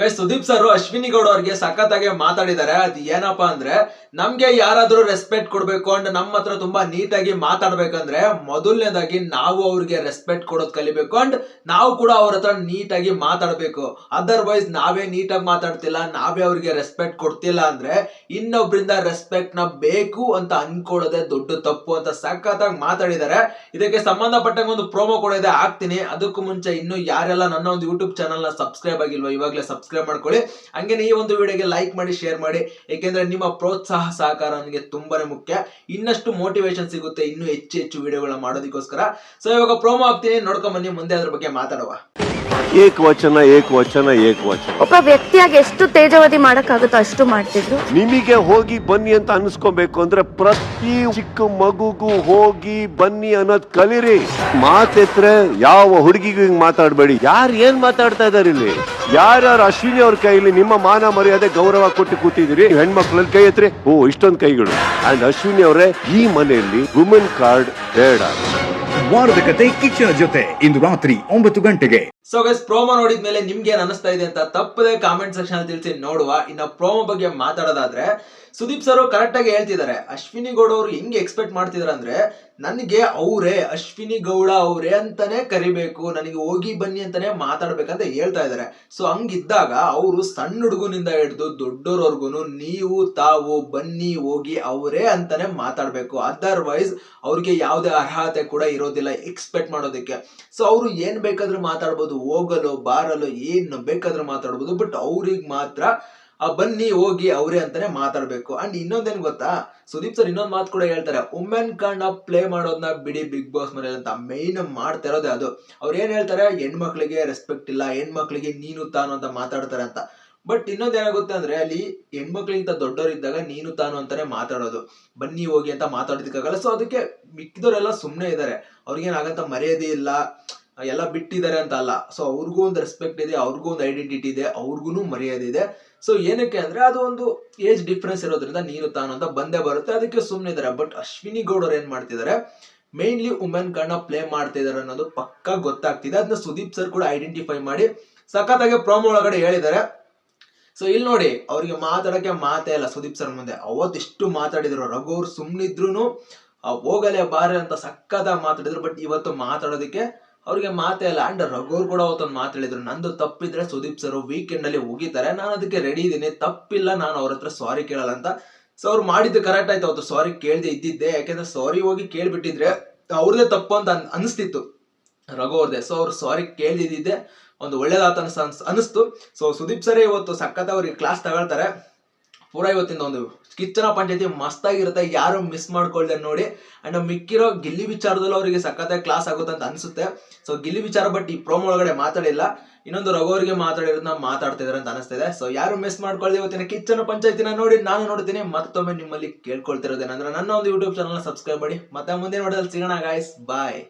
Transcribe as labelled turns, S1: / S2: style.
S1: Guys Sudeep sir Ashwini Gowda ಅವ್ರಿಗೆ ಸಖತ್ತಾಗಿ ಮಾತಾಡಿದ್ದಾರೆ. ಅದ್ ಏನಪ್ಪಾ ಅಂದ್ರೆ, ನಮ್ಗೆ ಯಾರಾದ್ರೂ ರೆಸ್ಪೆಕ್ಟ್ ಕೊಡ್ಬೇಕು ಅಂಡ್ ನಮ್ಮ ಹತ್ರ ತುಂಬಾ ನೀಟಾಗಿ ಮಾತಾಡ್ಬೇಕಂದ್ರೆ, ಮೊದಲನೇದಾಗಿ ನಾವು ಅವ್ರಿಗೆ ರೆಸ್ಪೆಕ್ಟ್ ಕೊಡೋದ್ ಕಲಿಬೇಕು ಅಂಡ್ ನಾವು ಕೂಡ ಅವ್ರ ಹತ್ರ ನೀಟಾಗಿ ಮಾತಾಡ್ಬೇಕು. ಅದರ್ವೈಸ್ ನಾವೇ ನೀಟಾಗಿ ಮಾತಾಡ್ತಿಲ್ಲ, ನಾವೇ ಅವ್ರಿಗೆ ರೆಸ್ಪೆಕ್ಟ್ ಕೊಡ್ತಿಲ್ಲ ಅಂದ್ರೆ, ಇನ್ನೊಬ್ರಿಂದ ರೆಸ್ಪೆಕ್ಟ್ನ ಬೇಕು ಅಂತ ಅನ್ಕೊಳ್ಳೋದೇ ದೊಡ್ಡ ತಪ್ಪು ಅಂತ ಸಖತ್ತಾಗಿ ಮಾತಾಡಿದ್ದಾರೆ. ಇದಕ್ಕೆ ಸಂಬಂಧಪಟ್ಟಂಗೆ ಒಂದು ಪ್ರೋಮೋ ಕೂಡ ಇದೆ, ಹಾಕ್ತೀನಿ. ಅದಕ್ಕೂ ಮುಂಚೆ ಇನ್ನು ಯಾರೆಲ್ಲ ನನ್ನ ಒಂದು ಯೂಟ್ಯೂಬ್ ಚಾನಲ್ನ ಸಬ್ಸ್ಕ್ರೈಬ್ ಆಗಿಲ್ವಾ, ಇವಾಗಲೇ ಸಬ್ಸ್ಕ್ರೈಬ್ ಮಾಡ್ಕೊಳ್ಳಿ. ಹಂಗೇನೆ ಈ ಒಂದು ವಿಡಿಯೋಗೆ ಲೈಕ್ ಮಾಡಿ ಶೇರ್ ಮಾಡಿ. ಏಕೆಂದ್ರೆ ನಿಮ್ಮ ಪ್ರೋತ್ಸಾಹ ಸಹಕಾರ ನನಗೆ ತುಂಬಾನೇ ಮುಖ್ಯ. ಇನ್ನಷ್ಟು ಮೋಟಿವೇಶನ್ ಸಿಗುತ್ತೆ ಇನ್ನು ಹೆಚ್ಚು ಹೆಚ್ಚು ವಿಡಿಯೋಗಳನ್ನ ಮಾಡೋದಕ್ಕೋಸ್ಕರ. ಸೊ ಇವಾಗ ಪ್ರೋಮೋ ಆಗ್ತೀನಿ ನೋಡ್ಕೊಂಡ್ ಬನ್ನಿ. ಮುಂದೆ ಅದ್ರ ಬಗ್ಗೆ ಮಾತಾಡುವ.
S2: ಏಕವಚನ ಏಕವಚನ ಏಕವಚನ.
S3: ಒಬ್ಬ ವ್ಯಕ್ತಿಯಾಗಿ ಎಷ್ಟು ತೇಜವಧಿ ಮಾಡಕ್ಕಾಗುತ್ತೋ ಅಷ್ಟು ಮಾಡ್ತಿದ್ರು.
S2: ನಿಮಗೆ ಹೋಗಿ ಬನ್ನಿ ಅಂತ ಅನ್ಸ್ಕೊಬೇಕು ಅಂದ್ರೆ ಪ್ರತಿ ಚಿಕ್ಕ ಮಗುಗೂ ಹೋಗಿ ಬನ್ನಿ ಅನ್ನೋದ್ ಕಲಿರಿ. ಮಾತೆತ್ರೆ ಯಾವ ಹುಡುಗಿಗೂ ಹಿಂಗ್ ಮಾತಾಡ್ಬೇಡಿ. ಯಾರು ಏನ್ ಮಾತಾಡ್ತಾ ಇದಾರೆ ಇಲ್ಲಿ? ಯಾರ್ಯಾರು ಅಶ್ವಿನಿ ಅವ್ರ ಕೈಲಿ ನಿಮ್ಮ ಮಾನ ಮರ್ಯಾದೆ ಗೌರವ ಕೊಟ್ಟು ಹೆಣ್ಣು ಹೆಣ್ಮಕ್ಳಲ್ಲಿ ಕೈ ಎತ್ರಿ? ಓ ಇಷ್ಟೊಂದು ಕೈಗಳು. ಅಂಡ್ ಅಶ್ವಿನಿ ಅವರೇ ಈ ಮನೆಯಲ್ಲಿ ವುಮೆನ್ ಕಾರ್ಡ್ ಬೇಡ.
S4: ವಾರದ ಕತೆ ಕಿಚ್ಚನ ಜೊತೆ ಇಂದು ರಾತ್ರಿ ಒಂಬತ್ತು ಗಂಟೆಗೆ.
S1: ಸೊ ಗೈಸ್ ಪ್ರೋಮೋ ನೋಡಿದ್ಮೇಲೆ ನಿಮ್ಗೆ ಏನ್ ಅನಿಸ್ತಾ ಇದೆ ಅಂತ ತಪ್ಪದೆ ಕಾಮೆಂಟ್ ಸೆಕ್ಷನ್ ಅಲ್ಲಿ ತಿಳಿಸಿ ನೋಡುವ. ಇನ್ನ ಪ್ರೋಮೋ ಬಗ್ಗೆ ಮಾತಾಡೋದಾದ್ರೆ, ಸುದೀಪ್ ಸರ್ ಕರೆಕ್ಟ್ ಆಗಿ ಹೇಳ್ತಿದ್ದಾರೆ. ಅಶ್ವಿನಿ ಗೌಡ ಅವ್ರು ಹೆಂಗೆ ಎಕ್ಸ್ಪೆಕ್ಟ್ ಮಾಡ್ತಿದಾರೆ ಅಂದ್ರೆ, ನನಗೆ ಅವರೇ, ಅಶ್ವಿನಿ ಗೌಡ ಅವರೇ ಅಂತಾನೆ ಕರಿಬೇಕು, ನನಗೆ ಹೋಗಿ ಬನ್ನಿ ಅಂತಾನೆ ಮಾತಾಡ್ಬೇಕಂತ ಹೇಳ್ತಾ ಇದ್ದಾರೆ. ಸೊ ಹಂಗಿದ್ದಾಗ ಅವರು ಸಣ್ಣ ಹುಡುಗನಿಂದ ಹಿಡಿದು ದೊಡ್ಡೋರ್ವರ್ಗುನು ನೀವು, ತಾವು ಬನ್ನಿ, ಹೋಗಿ ಅವರೇ ಅಂತಾನೆ ಮಾತಾಡ್ಬೇಕು. ಅದರ್ವೈಸ್ ಅವ್ರಿಗೆ ಯಾವುದೇ ಅರ್ಹತೆ ಕೂಡ ಇರೋದಿಲ್ಲ. ಎಕ್ಸ್ಪೆಕ್ಟ್ ಮಾಡೋದಕ್ಕೆ. ಸೊ ಅವರು ಏನ್ ಬೇಕಾದ್ರೂ ಮಾತಾಡ್ಬೋದು, ಹೋಗಲು, ಬಾರಲು, ಏನು ಬೇಕಾದ್ರೂ ಮಾತಾಡ್ಬೋದು ಬಟ್ ಅವ್ರಿಗೆ ಮಾತ್ರ, ಆ, ಬನ್ನಿ, ಹೋಗಿ, ಅವರೇ ಅಂತಾನೆ ಮಾತಾಡ್ಬೇಕು. ಅಂಡ್ ಇನ್ನೊಂದೇನ್ ಗೊತ್ತಾ? ಸುದೀಪ್ ಸರ್ ಇನ್ನೊಂದ್ ಮಾತು ಕೂಡ ಹೇಳ್ತಾರೆ ವುಮೆನ್ ಕಾರ್ಡ್ ಪ್ಲೇ ಮಾಡೋದನ್ನ ಬಿಡಿ ಬಿಗ್ ಬಾಸ್ ಮನೇಲಿ ಅಂತ ಮೈನ್ ಮಾಡ್ತಾ ಇರೋದೇ ಅದು. ಅವ್ರು ಏನ್ ಹೇಳ್ತಾರೆ? ಹೆಣ್ಮಕ್ಳಿಗೆ ರೆಸ್ಪೆಕ್ಟ್ ಇಲ್ಲ, ಹೆಣ್ಮಕ್ಳಿಗೆ ನೀನು ತಾನು ಅಂತ ಮಾತಾಡ್ತಾರೆ ಅಂತ. ಬಟ್ ಇನ್ನೊಂದ್ ಏನಾಗುತ್ತೆ ಅಂದ್ರೆ, ಅಲ್ಲಿ ಹೆಣ್ಮಕ್ಳಿಗಿಂತ ದೊಡ್ಡವರಿದ್ದಾಗ ನೀನು ತಾನು ಅಂತಾನೆ ಮಾತಾಡೋದು. ಬನ್ನಿ, ಹೋಗಿ ಅಂತ ಮಾತಾಡೋದಕ್ಕಾಗಲ್ಲ. ಸೊ ಅದಕ್ಕೆ ಮಿಕ್ಕಿದವರೆಲ್ಲ ಸುಮ್ಮನೆ ಇದ್ದಾರೆ. ಅವ್ರಿಗೇನಾಗಂತ ಮರ್ಯಾದೆ ಇಲ್ಲ, ಎಲ್ಲ ಬಿಟ್ಟಿದ್ದಾರೆ ಅಂತ ಅಲ್ಲ. ಸೊ ಅವ್ರಿಗೂ ಒಂದು ರೆಸ್ಪೆಕ್ಟ್ ಇದೆ, ಅವ್ರಿಗೂ ಒಂದು ಐಡೆಂಟಿಟಿ ಇದೆ ಅವ್ರಿಗೂ ಮರ್ಯಾದೆ ಇದೆ. ಸೊ ಏನಕ್ಕೆ ಅಂದ್ರೆ ಅದು ಒಂದು ಏಜ್ ಡಿಫ್ರೆನ್ಸ್ ಇರೋದ್ರಿಂದ ನೀನು ತಾನು ಅಂತ ಬಂದೇ ಬರುತ್ತೆ. ಅದಕ್ಕೆ ಸುಮ್ಮನೆ ಇದ್ದಾರೆ ಬಟ್ ಅಶ್ವಿನಿ ಗೌಡರು ಏನ್ ಮಾಡ್ತಿದ್ದಾರೆ ಮೇನ್ಲಿ ವುಮೆನ್ ಕಣ್ಣ ಪ್ಲೇ ಮಾಡ್ತಿದ್ದಾರೆ ಅನ್ನೋದು ಪಕ್ಕಾ ಗೊತ್ತಾಗ್ತಿದೆ. ಅದನ್ನ ಸುದೀಪ್ ಸರ್ ಕೂಡ ಐಡೆಂಟಿಫೈ ಮಾಡಿ ಸಖತ್ತಾಗಿ ಪ್ರಾಮ್ ಒಳಗಡೆ ಹೇಳಿದ್ದಾರೆ. ಸೊ ಇಲ್ಲಿ ನೋಡಿ, ಅವ್ರಿಗೆ ಮಾತಾಡಕ್ಕೆ ಮಾತೇ ಇಲ್ಲ ಸುದೀಪ್ ಸರ್ ಮುಂದೆ. ಅವತ್ತಿಷ್ಟು ಮಾತಾಡಿದ್ರು, ರಘು ಅವ್ರು ಸುಮ್ಮನಿದ್ರು ಹೋಗಲೇ ಬಾರೆ ಅಂತ ಸಕ್ಕತ್ತಾಗಿ ಮಾತಾಡಿದ್ರು ಬಟ್ ಇವತ್ತು ಮಾತಾಡೋದಕ್ಕೆ ಅವ್ರಿಗೆ ಮಾತೇ ಇಲ್ಲ. ಅಂಡ್ ರಘುವ್ರು ಕೂಡ ಅವತ್ತೊಂದು ಹೇಳಿದ್ರು, ನಂದು ತಪ್ಪಿದ್ರೆ ಸುದೀಪ್ ಸರ್ ವೀಕೆಂಡ್ ಅಲ್ಲಿ ಹೋಗಿದ್ದಾರೆ ನಾನು ಅದಕ್ಕೆ ರೆಡಿ ಇದ್ದೀನಿ. ತಪ್ಪಿಲ್ಲ, ನಾನು ಅವ್ರ ಹತ್ರ ಸಾರಿ ಕೇಳಲ್ಲ ಅಂತ. ಸೊ ಅವ್ರು ಮಾಡಿದ್ದು ಕರೆಕ್ಟ್ ಆಯ್ತು. ಅವತ್ತು ಸಾರಿ ಕೇಳ್ದೆ ಇದ್ದಿದ್ದೆ. ಯಾಕೆಂದ್ರೆ ಸಾರಿ ಹೋಗಿ ಕೇಳ್ಬಿಟ್ಟಿದ್ರೆ ಅವ್ರದೇ ತಪ್ಪು ಅಂತ ಅನ್- ಅನಿಸ್ತಿತ್ತು ರಘು ಅವ್ರದೇ ಸೊ ಅವ್ರು ಸಾರಿ ಕೇಳ್ದಿದ್ದೆ ಒಂದು ಒಳ್ಳೇದಾತ ಅನ್ಸ್ ಅನ್ಸ್- ಅನಿಸ್ತು. ಸೊ ಸುದೀಪ್ ಸರ್ ಇವತ್ತು ಸಖತ್ ಅವ್ರಿಗೆ ಕ್ಲಾಸ್ ತಗೊಳ್ತಾರೆ. ಪೂರ ಇವತ್ತಿಂದ ಒಂದು ಕಿಚ್ಚನ ಪಂಚಾಯತಿ ಮಸ್ತಾಗಿರುತ್ತೆ. ಯಾರು ಮಿಸ್ ಮಾಡ್ಕೊಳ್ದೆ ನೋಡಿ. ಅಂಡ್ ಮಿಕ್ಕಿರೋ ಗಿಲ್ಲಿ ವಿಚಾರದಲ್ಲೂ ಅವರಿಗೆ ಸಖತ್ತಾಗಿ ಕ್ಲಾಸ್ ಆಗುತ್ತೆ ಅಂತ ಅನ್ಸುತ್ತೆ. ಸೊ ಗಿಲ್ಲಿ ವಿಚಾರ ಬಟ್ ಈ ಪ್ರೋಮೋ ಒಳಗಡೆ ಮಾತಾಡಿಲ್ಲ. ಇನ್ನೊಂದು ರಘು ಅವ್ರಿಗೆ ಮಾತಾಡಿರೋದನ್ನ ಮಾತಾಡ್ತಾ ಅಂತ ಅನಿಸ್ತಿದೆ ಸೊ ಯಾರು ಮಿಸ್ ಮಾಡ್ಕೊಳ್ದೆ ಇವತ್ತಿನ ಕಿಚ್ಚನ ಪಂಚಾಯತಿನ ನೋಡಿ ನಾನು ನೋಡ್ತೀನಿ. ಮತ್ತೊಮ್ಮೆ ನಿಮ್ಮಲ್ಲಿ ಕೇಳ್ಕೊಳ್ತಿರೋದೇನಂದ್ರೆ ನನ್ನ ಒಂದು ಯೂಟ್ಯೂಬ್ ಚಾನಲ್ ಸಬ್ಸ್ಕ್ರೈಬ್ ಮಾಡಿ. ಮತ್ತೆ ಮುಂದೆ ನೋಡೋದಲ್ಲಿ ಸಿಗೋಣ ಗಾಯ್ಸ್ ಬಾಯ್